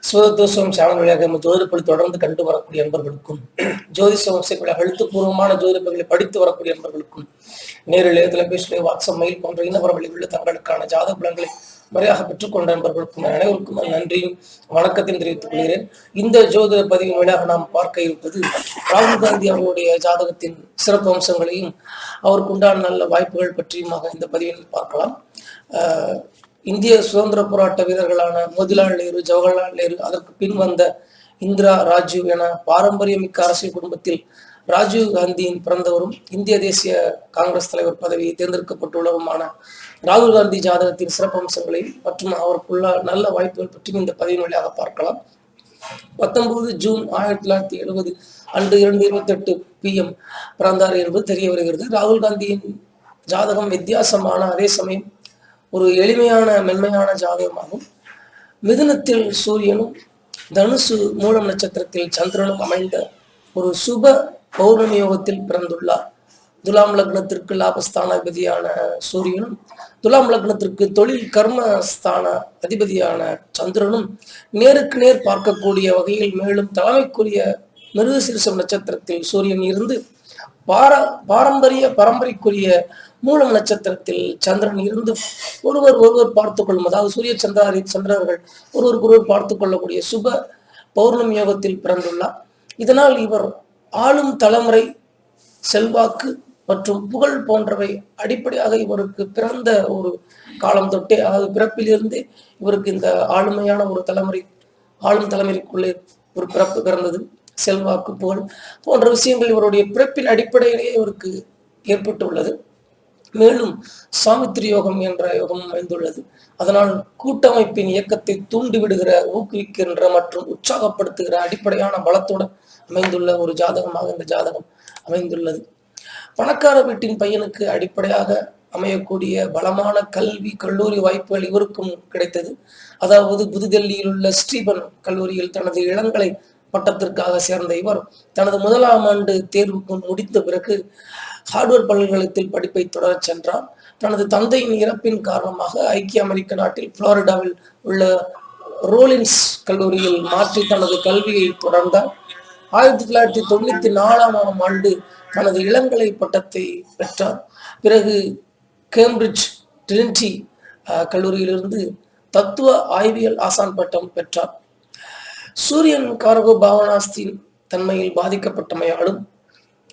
சுதத்துவம் channel வழியாக நம்ம தொடர்ந்து கண்டு வரக்கூடிய நண்பர்களுக்கும் ஜோதிஷ வம்சங்களை எழுத்துப்பூர்வமான ஜோதிடப்பள்ளிகளை படித்து வரக்கூடிய நண்பர்களுக்கும் நேரிலே தொலைபேசியிலே வாட்ஸ்அப் மெயில் போன்ற இனவர வழிகளில் தங்களுக்கான ஜாத புலங்களை முறையாக பெற்றுக்கொண்ட நண்பர்களுக்கும் அனைவருக்கும் நன்றியும் வணக்கத்தையும் தெரிவித்துக் கொள்கிறேன். இந்த ஜோதிட பதிவின் வழியாக நாம் பார்க்க இருப்பது ராகுல் காந்தி அவருடைய ஜாதகத்தின் சிறப்பு அம்சங்களையும் அவருக்கு உண்டான நல்ல வாய்ப்புகள் பற்றியுமாக இந்த பதிவில் பார்க்கலாம். ஆஹ் இந்திய சுதந்திர போராட்ட வீரர்களான மோதிலால் நேரு ஜவஹர்லால் நேரு அதற்கு பின் வந்த இந்திரா ராஜீவ் என பாரம்பரியமிக்க அரசியல் குடும்பத்தில் ராஜீவ் காந்தியின் பிறந்தவரும் இந்திய தேசிய காங்கிரஸ் தலைவர் பதவியை தேர்ந்தெடுக்கப்பட்டுள்ளவருமான ராகுல் காந்தி ஜாதகத்தின் சிறப்பம்சங்களை மற்றும் அவருக்குள்ள நல்ல வாய்ப்புகள் பற்றியும் இந்த பதிவின் வழியாக பார்க்கலாம். பத்தொன்பது ஜூன் ஆயிரத்தி தொள்ளாயிரத்தி எழுபது அன்று இரண்டு இருபத்தி எட்டு பிஎம் பிறந்தார் என்பது தெரிய வருகிறது. ராகுல் காந்தியின் ஜாதகம் வித்தியாசமான அதே சமயம் ஒரு எளிமையான மென்மையான ஜாதகமாகும். மிதுனத்தில் சூரியனும் தனுசு மூலம் நட்சத்திரத்தில் சந்திரனும் அமைந்த ஒரு சுப பௌர்ணமி யோகத்தில் பிறந்துள்ளார். துலாம் லக்னத்திற்கு லாபஸ்தானாதிபதியான சூரியனும் துலாம் லக்னத்திற்கு தொழில் கர்ம ஸ்தான அதிபதியான சந்திரனும் நேருக்கு நேர் பார்க்கக்கூடிய வகையில் மேலும் தலைமைக்குரிய மிருகசீரிசம் நட்சத்திரத்தில் சூரியன் இருந்து பார பாரம்பரிய பரம்பரைக்குரிய மூலம் நட்சத்திரத்தில் சந்திரன் இருந்து ஒருவர் ஒருவர் பார்த்து கொள்ளும் அதாவது சூரிய சந்திராரி சந்திரர்கள் ஒருவருக்கு ஒருவர் பார்த்து கொள்ளக்கூடிய சுப பௌர்ணமி யோகத்தில் பிறந்துள்ளார். இதனால் இவர் ஆளும் தலைமுறை செல்வாக்கு மற்றும் புகழ் போன்றவை அடிப்படையாக இவருக்கு பிறந்த ஒரு காலம் தொட்டே அதாவது பிறப்பிலிருந்தே இவருக்கு இந்த ஆளுமையான ஒரு தலைமுறை ஆளும் தலைமுறைக்குள்ளே ஒரு பிறப்பு பிறந்தது. செல்வாக்கு புகழ் போன்ற விஷயங்கள் இவருடைய பிறப்பின் அடிப்படையிலேயே இவருக்கு ஏற்பட்டுள்ளது. மேலும் சாமித்ரி யோகம் என்ற யோகம் அமைந்துள்ளது. அதனால் கூட்டமைப்பின் இயக்கத்தை தூண்டிவிடுகிற ஊக்குவிக்கின்ற மற்றும் உற்சாகப்படுத்துகிற அடிப்படையான பலத்துடன் அமைந்துள்ள ஒரு ஜாதகமாக இந்த ஜாதகம் அமைந்துள்ளது. பணக்கார வீட்டின் பையனுக்கு அடிப்படையாக அமையக்கூடிய பலமான கல்வி கல்லூரி வாய்ப்புகள் இவருக்கும் கிடைத்தது. அதாவது புதுடெல்லியில் உள்ள ஸ்ரீபன் கல்லூரியில் தனது இளங்கலை பட்டத்திற்காக சேர்ந்த இவர் தனது முதலாம் ஆண்டு தேர்வுக்கு முடித்த பிறகு ஹார்வர்ட் பல்கலைக்கழகத்தில் படிப்பை தொடரச் சென்றார். தனது தந்தையின் இறப்பின் காரணமாக ஐக்கிய அமெரிக்க நாட்டில் புளோரிடாவில் உள்ள ரோலின்ஸ் கல்லூரியில் மாற்றி தனது கல்வியை தொடர்ந்தார். ஆயிரத்தி தொள்ளாயிரத்தி தொண்ணூத்தி நாலாம் ஆண்டு தனது இளங்கலை பட்டத்தை பெற்றார். பிறகு கேம்பிரிட்ஜ் ட்ரினிட்டி கல்லூரியிலிருந்து தத்துவ ஆய்வியல் ஆசான் பட்டம் பெற்றார். சூரியன் காரகோ பாவனாஸ்தின் தன்மையில் பாதிக்கப்பட்டமையாலும்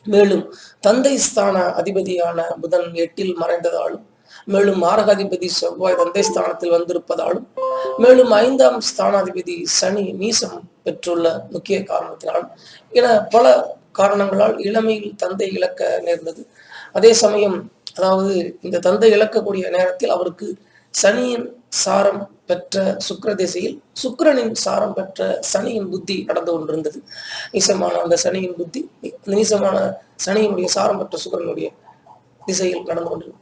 மேலும் தந்தை ஸ்தான அதிபதியான புதன் எட்டில் மறைந்ததாலும் மேலும் மாரகாதிபதி செவ்வாய் தந்தை ஸ்தானத்தில் வந்திருப்பதாலும் மேலும் ஐந்தாம் ஸ்தானாதிபதி சனி நீசம் பெற்றுள்ள முக்கிய காரணத்தினாலும் என பல காரணங்களால் இளமையில் தந்தை இழக்க நேர்ந்தது. அதே சமயம் அதாவது இந்த தந்தை இழக்கக்கூடிய நேரத்தில் அவருக்கு சனியின் சாரம் பெற்ற சுக்கர திசையில் சுக்கரனின் சாரம் பெற்ற சனியின் புத்தி நடந்து கொண்டிருந்தது. நீசமான அந்த சனியின் புத்தி நீசமான சனியினுடைய சாரம் பெற்ற சுக்கரனுடைய திசையில் நடந்து கொண்டிருந்தது.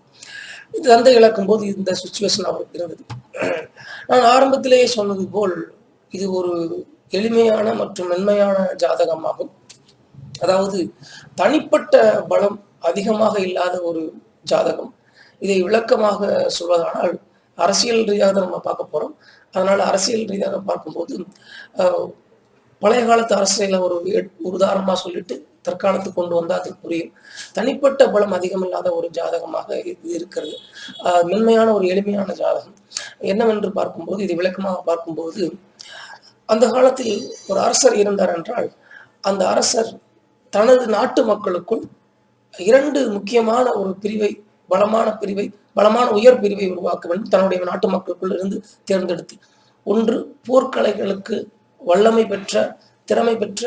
இது தந்தை இழக்கும் போது இந்த சுச்சுவேஷன் அவருக்கு இருந்தது. நான் ஆரம்பத்திலேயே சொன்னது போல் இது ஒரு எளிமையான மற்றும் மென்மையான ஜாதகமாகும். அதாவது தனிப்பட்ட பலம் அதிகமாக இல்லாத ஒரு ஜாதகம். இதை விளக்கமாக சொல்வதானால் அரசியல் ரீதியாக தான் நம்ம பார்க்க போறோம். அதனால அரசியல் ரீதியாக பார்க்கும்போது பழைய காலத்து அரசியலை ஒரு உதாரணமாக சொல்லிட்டு தற்காலத்துக்கு கொண்டு வந்தா அது புரியும். தனிப்பட்ட பலம் அதிகமில்லாத ஒரு ஜாதகமாக இது இருக்கிறது. மென்மையான ஒரு எளிமையான ஜாதகம். என்னவென்று பார்க்கும்போது இது விளக்கமாக பார்க்கும்போது அந்த காலத்தில் ஒரு அரசர் இருந்தார் என்றால் அந்த அரசர் தனது நாட்டு மக்களுக்குள் இரண்டு முக்கியமான ஒரு பிரிவை பலமான பிரிவை பலமான உயர் பிரிவை உருவாக்க வேண்டும் தன்னுடைய நாட்டு மக்களுக்குள் இருந்து தேர்ந்தெடுத்து. ஒன்று போர்க்கலைகளுக்கு வல்லமை பெற்ற திறமை பெற்ற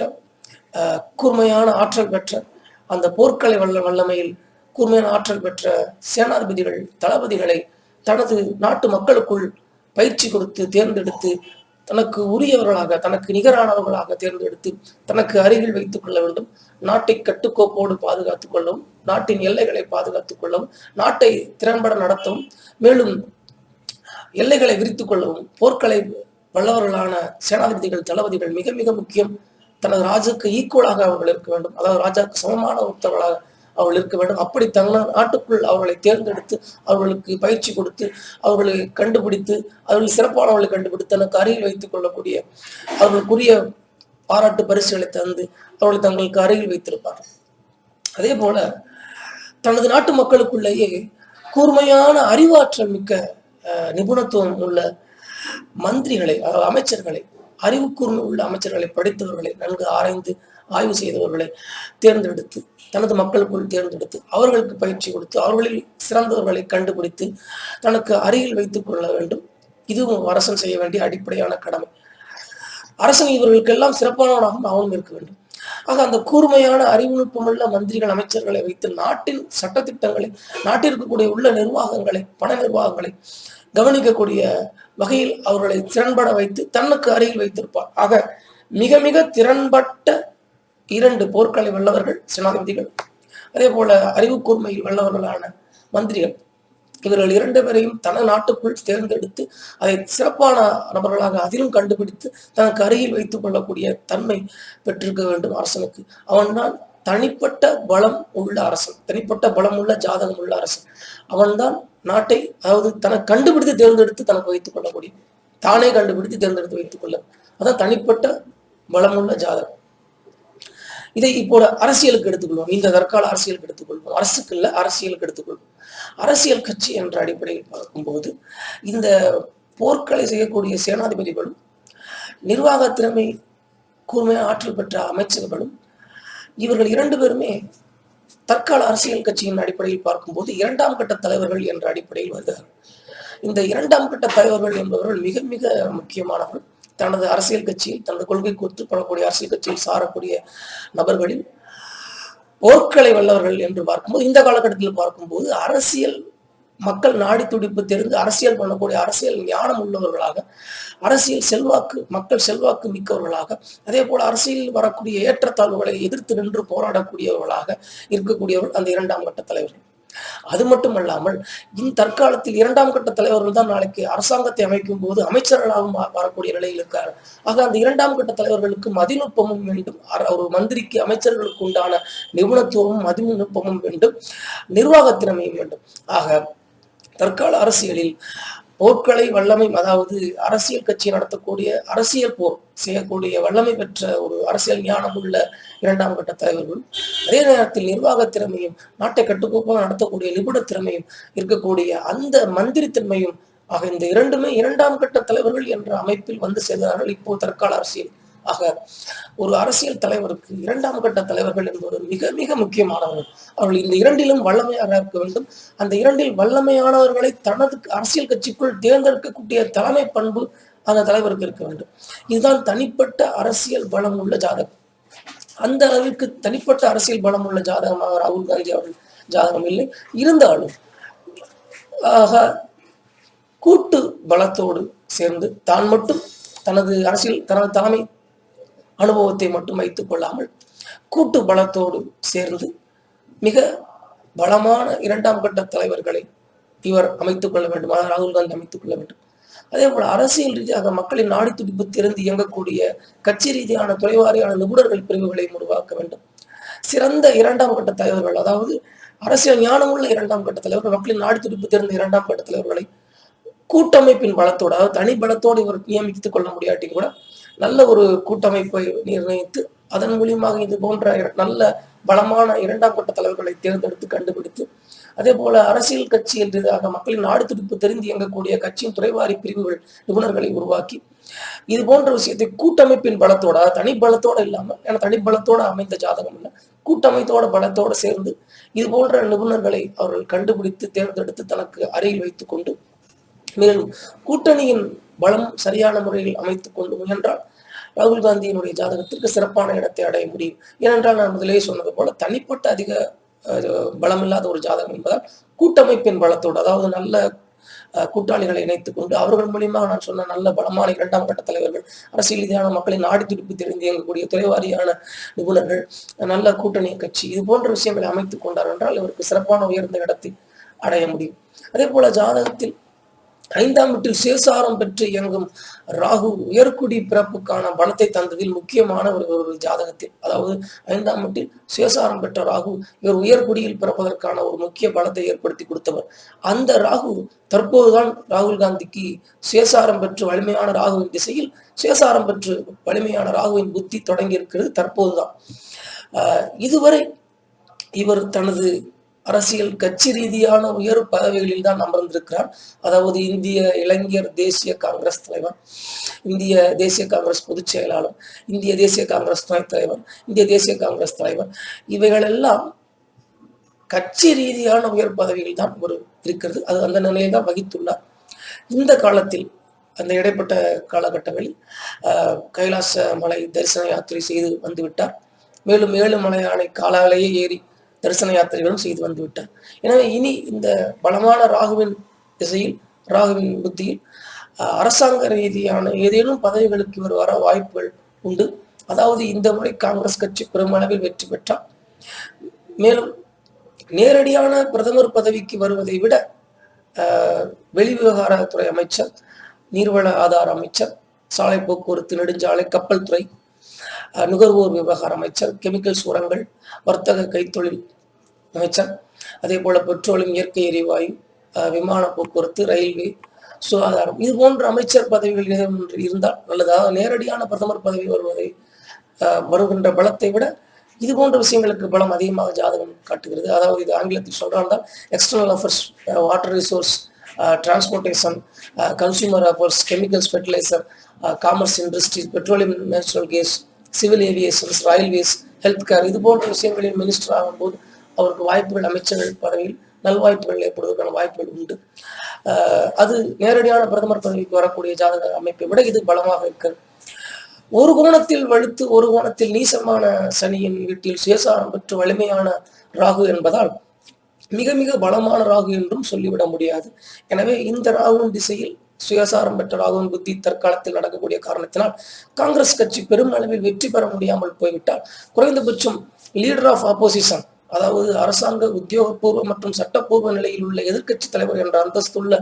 கூர்மையான ஆற்றல் பெற்ற. அந்த போர்க்கலை வல்ல வல்லமையில் கூர்மையான ஆற்றல் பெற்ற சேனாதிபதிகள் தளபதிகளை தனது நாட்டு மக்களுக்குள் பயிற்சி கொடுத்து தேர்ந்தெடுத்து தனக்கு உரியவர்களாக தனக்கு நிகரானவர்களாக தேர்ந்தெடுத்து தனக்கு அருகில் வைத்துக் கொள்ள வேண்டும். நாட்டை கட்டுக்கோப்போடு பாதுகாத்துக் கொள்ளவும் நாட்டின் எல்லைகளை பாதுகாத்துக் கொள்ளவும் நாட்டை திறன்பட நடத்தவும் மேலும் எல்லைகளை விரித்துக் கொள்ளவும் போர்க்களை வல்லவர்களான சேனாதிபதிகள் தளபதிகள் மிக மிக முக்கியம். தனது ராஜுக்கு ஈக்குவலாக அவர்கள் இருக்க வேண்டும். அதாவது ராஜாவுக்கு சமமான ஒருத்தவர்களாக அவர்கள் இருக்க வேண்டும். அப்படி தங்க நாட்டுக்குள் அவர்களை தேர்ந்தெடுத்து அவர்களுக்கு பயிற்சி கொடுத்து அவர்களை கண்டுபிடித்து அவர்கள் சிறப்பானவர்களை கண்டுபிடித்து தனக்கு அருகில் வைத்துக் கொள்ளக்கூடிய அவர்களுக்குரிய பாராட்டு பரிசுகளை தந்து அவர்கள் தங்களுக்கு அருகில் வைத்திருப்பார் அதே போல தனது நாட்டு மக்களுக்குள்ளேயே கூர்மையான அறிவாற்றல் மிக்க அஹ், நிபுணத்துவம் உள்ள மந்திரிகளை அமைச்சர்களை அறிவு கூர்மை உள்ள அமைச்சர்களை படித்தவர்களை நன்கு ஆராய்ந்து ஆய்வு செய்தவர்களை தேர்ந்தெடுத்து தனது மக்களுக்குள் தேர்ந்தெடுத்து அவர்களுக்கு பயிற்சி கொடுத்து அவர்களில் சிறந்தவர்களை கண்டுபிடித்து தனக்கு அருகில் வைத்துக் கொள்ள வேண்டும். இதுவும் அரசன் செய்ய வேண்டிய அடிப்படையான கடமை. அரசன் இவர்களுக்கெல்லாம் சிறப்பானவனாகவும் அவனும் இருக்க வேண்டும். ஆக அந்த கூர்மையான அறிவுநுட்பமுள்ள மந்திரிகள் அமைச்சர்களை வைத்து நாட்டின் சட்டத்திட்டங்களை நாட்டிற்கு கூடிய உள்ள நிர்வாகங்களை பண நிர்வாகங்களை கவனிக்கக்கூடிய வகையில் அவர்களை திறன்பட வைத்து தன்னுக்கு அருகில் வைத்திருப்பார். ஆக மிக மிக திறன்பட்ட இரண்டு போர்க்களை வல்லவர்கள் சேனாதிபதிகள். அதே போல அறிவு கூர்மையில் வல்லவர்களான மந்திரிகள். இவர்கள் இரண்டு பேரையும் தன நாட்டுக்குள் தேர்ந்தெடுத்து அதை சிறப்பான நபர்களாக அதிலும் கண்டுபிடித்து தனக்கு அருகில் வைத்துக் கொள்ளக்கூடிய தன்மை பெற்றிருக்க வேண்டும் அரசனுக்கு. அவன்தான் தனிப்பட்ட பலம் உள்ள அரசன் தனிப்பட்ட பலம் உள்ள ஜாதகம் உள்ள அரசன். அவன்தான் நாட்டை அதாவது தனக்கு கண்டுபிடித்து தேர்ந்தெடுத்து தனக்கு வைத்துக் கொள்ள முடியும் தானே கண்டுபிடித்து தேர்ந்தெடுத்து வைத்துக் கொள்ள அதான் தனிப்பட்ட பலமுள்ள ஜாதகம். இதை இப்போ அரசியலுக்கு எடுத்துக்கொள்வோம். இந்த தற்கால அரசியலுக்கு எடுத்துக்கொள்வோம். அரசுக்கு இல்ல அரசியலுக்கு எடுத்துக்கொள்வோம். அரசியல் கட்சி என்ற அடிப்படையில் பார்க்கும்போது இந்த போர்க்களை செய்யக்கூடிய சேனாதிபதிகளும் நிர்வாக திறமை கூர்மை ஆற்றல் பெற்ற அமைச்சர்களும் இவர்கள் இரண்டு பேருமே தற்கால அரசியல் கட்சியின் அடிப்படையில் பார்க்கும்போது இரண்டாம் கட்ட தலைவர்கள் என்ற அடிப்படையில் வருகிறார். இந்த இரண்டாம் கட்ட தலைவர்கள் என்பவர்கள் மிக மிக முக்கியமானவர்கள். தனது அரசியல் கட்சியில் தனது கொள்கை கொத்து ஒத்துப்படக்கூடிய அரசியல் கட்சியில் சாரக்கூடிய நபர்களில் போர்க்களை வல்லவர்கள் என்று பார்க்கும்போது இந்த காலகட்டத்தில் பார்க்கும்போது அரசியல் மக்கள் நாடி துடிப்பு தெரிந்து அரசியல் பண்ணக்கூடிய அரசியல் ஞானம் உள்ளவர்களாக அரசியல் செல்வாக்கு மக்கள் செல்வாக்கு மிக்கவர்களாக அதே போல அரசியலில் வரக்கூடிய ஏற்றத்தாழ்வுகளை எதிர்த்து நின்று போராடக்கூடியவர்களாக இருக்கக்கூடியவர்கள் அந்த இரண்டாம் கட்ட தலைவர்கள். அது மட்டுமல்லாமல் இந்த தற்காலத்தில் இரண்டாம் கட்ட தலைவர்கள் தான் நாளைக்கு அரசாங்கத்தை அமைக்கும் போது அமைச்சர்களாகவும் வரக்கூடிய நிலையில் இருக்கார். ஆக அந்த இரண்டாம் கட்ட தலைவர்களுக்கு மதிநுட்பமும் வேண்டும். அர- ஒரு மந்திரிக்கு அமைச்சர்களுக்கு உண்டான நிபுணத்துவமும் மதிநுட்பமும் வேண்டும். நிர்வாகத்திறமையும் வேண்டும். ஆக தற்கால அரசியலில் போர்க்களை வல்லமை அதாவது அரசியல் கட்சி நடத்தக்கூடிய அரசியல் போர் செய்யக்கூடிய வல்லமை பெற்ற ஒரு அரசியல் ஞானம் உள்ள இரண்டாம் கட்ட தலைவர்கள் அதே நேரத்தில் நிர்வாக திறமையும் நாட்டை கட்டுக்கோப்பாக நடத்தக்கூடிய நிபுண திறமையும் இருக்கக்கூடிய அந்த மந்திரித்தன்மையும் ஆக இந்த இரண்டுமே இரண்டாம் கட்ட தலைவர்கள் என்ற அமைப்பில் வந்து சேர்ந்தார்கள் இப்போ தற்கால அரசியல். ஆக ஒரு அரசியல் தலைவருக்கு இரண்டாம் கட்ட தலைவர்கள் என்பவர் மிக மிக முக்கியமானவர்கள். அவர்கள் இந்த இரண்டிலும் வல்லமையாக இருக்க வேண்டும். அந்த இரண்டில் வல்லமையானவர்களை தனது அரசியல் கட்சிக்குள் தேர்ந்தெடுக்கக்கூடிய தலைமை பண்பு அந்த தலைவருக்கு இருக்க வேண்டும். இதுதான் தனிப்பட்ட அரசியல் பலம் உள்ள ஜாதகம். அந்த அளவிற்கு தனிப்பட்ட அரசியல் பலம் உள்ள ஜாதகமாக ராகுல் காந்தி அவர்கள் ஜாதகம் இல்லை. இருந்தாலும் ஆக கூட்டு பலத்தோடு சேர்ந்து தான் மட்டும் தனது அரசியல் தனது தலைமை அனுபவத்தை மட்டும் வைத்துக் கொள்ளாமல் கூட்டு பலத்தோடு சேர்ந்து மிக பலமான இரண்டாம் கட்ட தலைவர்களை இவர் அமைத்துக் கொள்ள வேண்டும். அதாவது ராகுல் காந்தி அமைத்துக் கொள்ள வேண்டும். அதே போல அரசியல் ரீதியாக மக்களின் நாடி துடிப்பு திறந்து இயங்கக்கூடிய கட்சி ரீதியான துறைவாரியான நிபுணர்கள் பிரிவுகளை உருவாக்க வேண்டும். சிறந்த இரண்டாம் கட்ட தலைவர்கள் அதாவது அரசியல் ஞானமுள்ள இரண்டாம் கட்ட தலைவர்கள் மக்களின் நாடி துடிப்பு திறந்த இரண்டாம் கட்ட தலைவர்களை கூட்டமைப்பின் பலத்தோடு அதாவது தனி பலத்தோடு இவர் நியமித்துக் கொள்ள முடியாட்டி கூட நல்ல ஒரு கூட்டமைப்பை நிர்ணயித்து அதன் மூலியமாக இது போன்ற நல்ல பலமான இரண்டாம் கட்ட தலைவர்களை தேர்ந்தெடுத்து கண்டுபிடித்து அதே போல அரசியல் கட்சி என்றதாக மக்களின் நாடு துடிப்பு தெரிந்து இயங்கக்கூடிய கட்சியின் துறைவாரி பிரிவுகள் நிபுணர்களை உருவாக்கி இது போன்ற விஷயத்தை கூட்டமைப்பின் பலத்தோட தனி பலத்தோட இல்லாம ஏன்னா தனி பலத்தோட அமைந்த ஜாதகம் இல்லை கூட்டமைத்தோட பலத்தோட சேர்ந்து இது போன்ற நிபுணர்களை அவர்கள் கண்டுபிடித்து தேர்ந்தெடுத்து தனக்கு அறையில் வைத்துக் கொண்டு மேலும் கூட்டணியின் பலம் சரியான முறையில் அமைத்துக் கொண்டு முயன்றால் ராகுல் காந்தியினுடைய ஜாதகத்திற்கு சிறப்பான இடத்தை அடைய முடியும். ஏனென்றால் நான் முதலே சொன்னது போல தனிப்பட்ட அதிக பலம் பலமில்லாத ஒரு ஜாதகம் என்பதால் கூட்டமைப்பின் பலத்தோடு அதாவது நல்ல கூட்டாளிகளை இணைத்துக் கொண்டு அவர்கள் மூலியமாக நான் சொன்ன நல்ல பலமான இரண்டாம் கட்ட தலைவர்கள் அரசியல் ரீதியான மக்களின் நாடி துடிப்பு தெரிந்து இயங்கக்கூடிய துறைவாரியான நிபுணர்கள் நல்ல கூட்டணி கட்சி இது போன்ற விஷயங்களை அமைத்துக் கொண்டார் என்றால் இவருக்கு சிறப்பான உயர்ந்த இடத்தை அடைய முடியும். அதே போல ஜாதகத்தில் ஐந்தாம் வீட்டில் சேசாரம் பெற்று இயங்கும் ராகு உயர்குடி பிறப்புக்கான பலத்தை தந்ததில் முக்கியமான ஒரு ஒரு ஜாதகத்தில். அதாவது ஐந்தாம் வீட்டில் சேசாரம் பெற்ற ராகு இவர் உயர்குடியில் பிறப்பதற்கான ஒரு முக்கிய பலத்தை ஏற்படுத்தி கொடுத்தவர். அந்த ராகு தற்போதுதான் ராகுல் காந்திக்கு சேசாரம் பெற்று வலிமையான ராகுவின் திசையில் சேசாரம் பெற்று வலிமையான ராகுவின் புத்தி தொடங்கி இருக்கிறது தற்போதுதான். ஆஹ் இதுவரை இவர் தனது அரசியல் கட்சி ரீதியான உயர் பதவிகளில் தான் அமர்ந்திருக்கிறார். அதாவது இந்திய இளைஞர் தேசிய காங்கிரஸ் தலைவர் இந்திய தேசிய காங்கிரஸ் பொதுச் செயலாளர் இந்திய தேசிய காங்கிரஸ் துணைத் தலைவர் இந்திய தேசிய காங்கிரஸ் தலைவர் இவைகளெல்லாம் கட்சி ரீதியான உயர் பதவிகள் தான் ஒரு இருக்கிறது. அது அந்த நிலையை தான் வகித்துள்ளார். இந்த காலத்தில் அந்த இடைப்பட்ட காலகட்டங்களில் ஆஹ், கைலாச மலை தரிசன யாத்திரை செய்து வந்துவிட்டார். மேலும் ஏழு மலையானை காலாலேயே ஏறி தரிசன யாத்திரைகளும் செய்து வந்து விட்டார். எனவே இனி இந்த பலமான ராகுவின் திசையில் ராகுவின் புத்தியில் அரசாங்க ரீதியான ஏதேனும் பதவிகளுக்கு இவர் வர வாய்ப்புகள் உண்டு. அதாவது இந்த முறை காங்கிரஸ் கட்சி பெருமளவில் வெற்றி பெற்றார். மேலும் நேரடியான பிரதமர் பதவிக்கு வருவதை விட வெளிவிவகாரத்துறை அமைச்சர் நீர்வள ஆதார அமைச்சர் சாலை போக்குவரத்து நெடுஞ்சாலை கப்பல் துறை நுகர்வோர் விவகார அமைச்சர் கெமிக்கல்ஸ் உரங்கள் வர்த்தக கைத்தொழில் அமைச்சர் அதே போல பெட்ரோலியம் இயற்கை எரிவாயு விமான போக்குவரத்து ரயில்வே சுகாதாரம். இது போன்ற அமைச்சர் பதவிகள் ஏதேனும் ஒன்று இருந்தால் நல்லதாக நேரடியான பிரதமர் பதவி வருவதை வருகின்ற பலத்தை விட இது போன்ற விஷயங்களுக்கு பலம் அதிகமாக ஜாதகம் காட்டுகிறது. அதாவது இது ஆங்கிலத்தில் சொல்றால் external affairs water resource transportation consumer affairs chemicals fertiliser commerce industries petroleum natural gas civil aviations railways health care இது போன்ற விஷயங்களின் மினிஸ்டர் ஆகும்போது அவருக்கு வாய்ப்புகள் அமைச்சர்கள் பதவியில் நல்வாய்ப்புகள் ஏற்படுவதற்கான வாய்ப்புகள் உண்டு. ஆஹ் அது நேரடியான பிரதமர் பதவிக்கு வரக்கூடிய ஜாதக அமைப்பை விட இது பலமாக இருக்கிறது. ஒரு கோணத்தில் வலுத்து ஒரு கோணத்தில் நீசமான சனியின் வீட்டில் சுயசாரம் பெற்று வலிமையான ராகு என்பதால் மிக மிக பலமான ராகு என்றும் சொல்லிவிட முடியாது. எனவே இந்த ராகுவின் திசையில் சுயசாரம் பெற்ற ராகுவின் புத்தி தற்காலத்தில் நடக்கக்கூடிய காரணத்தினால் காங்கிரஸ் கட்சி பெரும் அளவில் வெற்றி பெற முடியாமல் போய்விட்டால் குறைந்தபட்சம் லீடர் ஆஃப் ஆப்போசிஷன் அதாவது அரசாங்க உத்தியோகபூர்வ மற்றும் சட்டப்பூர்வ நிலையில் உள்ள எதிர்க்கட்சி தலைவர் என்ற அந்தஸ்துள்ள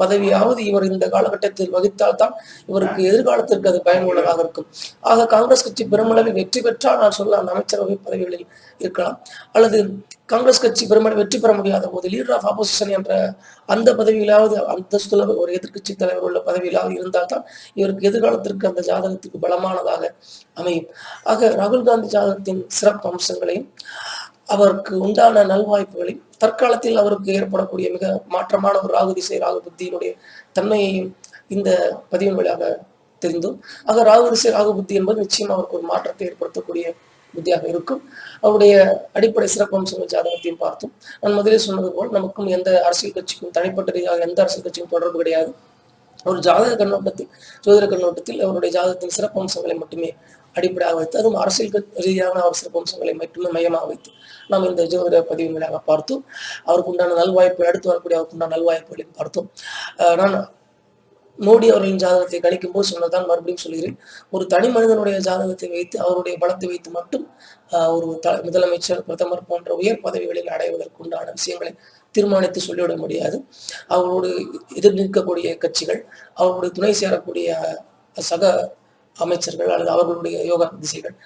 பதவியாவது இவர் இந்த காலகட்டத்தில் வகித்தால் தான் இவருக்கு எதிர்காலத்திற்கு அது பயனுள்ளதாக இருக்கும். ஆக காங்கிரஸ் கட்சி பெருமளவில் வெற்றி பெற்றால் நான் சொல்ல அந்த அமைச்சரவை பதவிகளில் இருக்கலாம். அல்லது காங்கிரஸ் கட்சி பெருமளவு வெற்றி பெற முடியாத போது லீடர் ஆஃப் ஆப்போசிஷன் என்ற அந்த பதவியிலாவது அந்தஸ்துள்ள ஒரு எதிர்க்கட்சி தலைவர் உள்ள பதவியிலாவது இருந்தால் தான் இவருக்கு எதிர்காலத்திற்கு அந்த ஜாதகத்துக்கு பலமானதாக அமையும். ஆக ராகுல் காந்தி ஜாதகத்தின் சிறப்பு அம்சங்களையும் அவருக்கு உண்டான நல்வாய்ப்புகளை தற்காலத்தில் அவருக்கு ஏற்படக்கூடிய மிக மாற்றமான ஒரு ராகு திசை ராகு புத்தியினுடைய தன்மையையும் இந்த பதிவின் வழியாக தெரிந்தோம் ஆக ராகு திசை ராகு புத்தி என்பது நிச்சயம் அவருக்கு ஒரு மாற்றத்தை ஏற்படுத்தக்கூடிய புத்தியாக இருக்கும். அவருடைய அடிப்படை சிறப்பம்சங்கள் ஜாதகத்தையும் பார்த்தோம். நான் முதலில் சொன்னது போல் நமக்கும் எந்த அரசியல் கட்சிக்கும் தனிப்பட்ட ரீதியாக எந்த அரசியல் கட்சிக்கும் தொடர்பு கிடையாது. ஒரு ஜாதக கண்ணோட்டத்தில் ஜோதிட கண்ணோட்டத்தில் அவருடைய ஜாதகத்தின் சிறப்பம்சங்களை மட்டுமே அடிப்படையாக வைத்து அதுவும் அரசியல் ரீதியான அவர் சிறப்பம்சங்களை மட்டுமே மையமாக வைத்து நாம் இந்த ஜோதிட பதிவுகளாக பார்த்தோம். அவருக்கு உண்டான நல்வாய்ப்பு அடுத்து வரக்கூடிய அவருக்கு உண்டான நல்வாய்ப்புகளையும் பார்த்தோம். நான் மோடி அவர்களின் ஜாதகத்தை கணிக்கும் போது சொன்னதான் மறுபடியும் சொல்கிறேன். ஒரு தனி மனிதனுடைய ஜாதகத்தை வைத்து அவருடைய பலத்தை வைத்து மட்டும் ஒரு த முதலமைச்சர் பிரதமர் போன்ற உயர் பதவிகளில் அடைவதற்கு உண்டான விஷயங்களை தீர்மானித்து சொல்லிவிட முடியாது. அவர்களோடு எதிர் நிற்கக்கூடிய கட்சிகள் அவர்களுடைய துணை சேரக்கூடிய சக அமைச்சர்கள் அல்லது அவர்களுடைய யோக திசைகள்.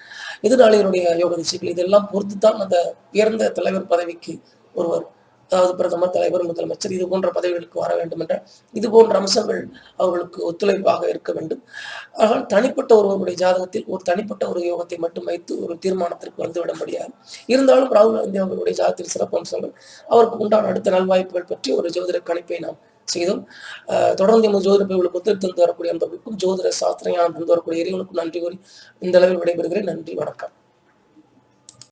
எதிராளிகளுடைய யோக திசைகள் இதெல்லாம் பொறுத்துத்தான் அந்த உயர்ந்த தலைவர் பதவிக்கு ஒருவர் அதாவது பிரதமர் தலைவர் முதலமைச்சர் இது போன்ற பதவிகளுக்கு வர வேண்டும் என்றால் இது போன்ற அம்சங்கள் அவர்களுக்கு ஒத்துழைப்பாக இருக்க வேண்டும். ஆனால் தனிப்பட்ட ஒருவருடைய ஜாதகத்தில் ஒரு தனிப்பட்ட ஒரு யோகத்தை மட்டும் வைத்து ஒரு தீர்மானத்திற்கு வந்துவிட முடியாது. இருந்தாலும் ராகுல் காந்தி அவர்களுடைய ஜாதகத்தில் சிறப்பு அம்சங்கள் அவருக்கு உண்டான அடுத்த நல்வாய்ப்புகள் பற்றி ஒரு ஜோதிட கணிப்பை நாம் செய்தோம் அஹ் தொடர்ந்து எமது ஜோதிட பிரிவுகளுக்கு ஒத்துழைத்து தந்து வரக்கூடிய அந்த ஜோதிட சாஸ்திர ஞானம் தந்து வரக்கூடிய இறைவனுக்கும் நன்றி கூறி இந்த அளவில் விடைபெறுகிறேன். நன்றி வணக்கம்.